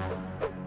Thank you.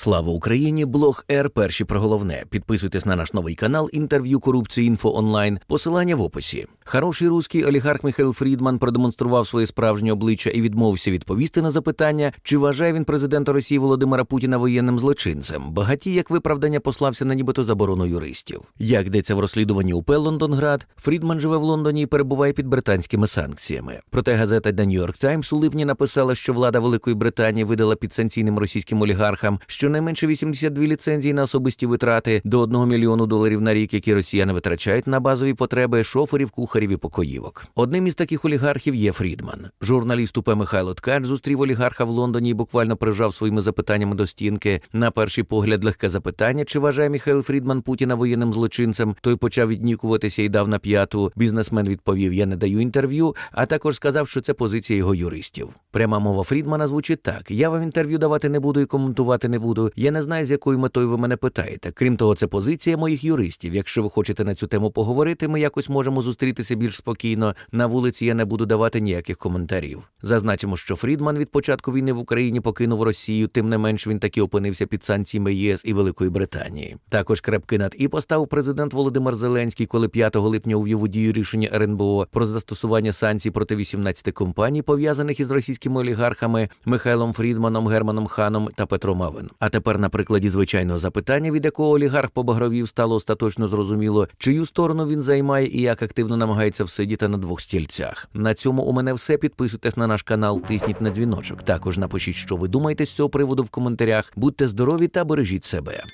Слава Україні! Блог Р. Перші про головне. Підписуйтесь на наш новий канал інтерв'ю корупції інфо онлайн. Посилання в описі. Хороший руський олігарх Михайло Фрідман продемонстрував своє справжнє обличчя і відмовився відповісти на запитання, чи вважає він президента Росії Володимира Путіна воєнним злочинцем. Багатій як виправдання послався на нібито заборону юристів. Як йдеться в розслідуванні УП Лондонград, Фрідман живе в Лондоні і перебуває під британськими санкціями. Проте газета The New York Times у липні написала, що влада Великої Британії видала підсанкційним російським олігархам щонайменше 82 ліцензії на особисті витрати до 1 мільйону доларів на рік, які росіяни витрачають на базові потреби шоферів, кухарів і покоївок. Одним із таких олігархів є Фрідман. Журналіст УП Михайло Ткач зустрів олігарха в Лондоні і буквально прижав своїми запитаннями до стінки. На перший погляд легке запитання, чи вважає Михайло Фрідман Путіна воєнним злочинцем. Той почав віднікуватися і дав на п'яту. Бізнесмен відповів: Я не даю інтерв'ю, а також сказав, що це позиція його юристів. Пряма мова Фрідмана звучить так: я вам інтерв'ю давати не буду і коментувати не буду. Я не знаю, з якою метою ви мене питаєте. Крім того, це позиція моїх юристів. Якщо ви хочете на цю тему поговорити, ми якось можемо зустрітися більш спокійно. На вулиці я не буду давати ніяких коментарів. Зазначимо, що Фрідман від початку війни в Україні покинув Росію, тим не менш він таки опинився під санкціями ЄС і Великої Британії. Також крепки над і поставив президент Володимир Зеленський, коли 5 липня увів у дію рішення РНБО про застосування санкцій проти 18 компаній, пов'язаних із російськими олігархами Михайлом Фрідманом, Германом Ханом та Петром Авен. А тепер, на прикладі звичайного запитання, від якого олігарх побагровів, стало остаточно зрозуміло, чию сторону він займає і як активно намагається всидіти на двох стільцях. На цьому у мене все. Підписуйтесь на наш канал, тисніть на дзвіночок. Також напишіть, що ви думаєте з цього приводу в коментарях. Будьте здорові та бережіть себе.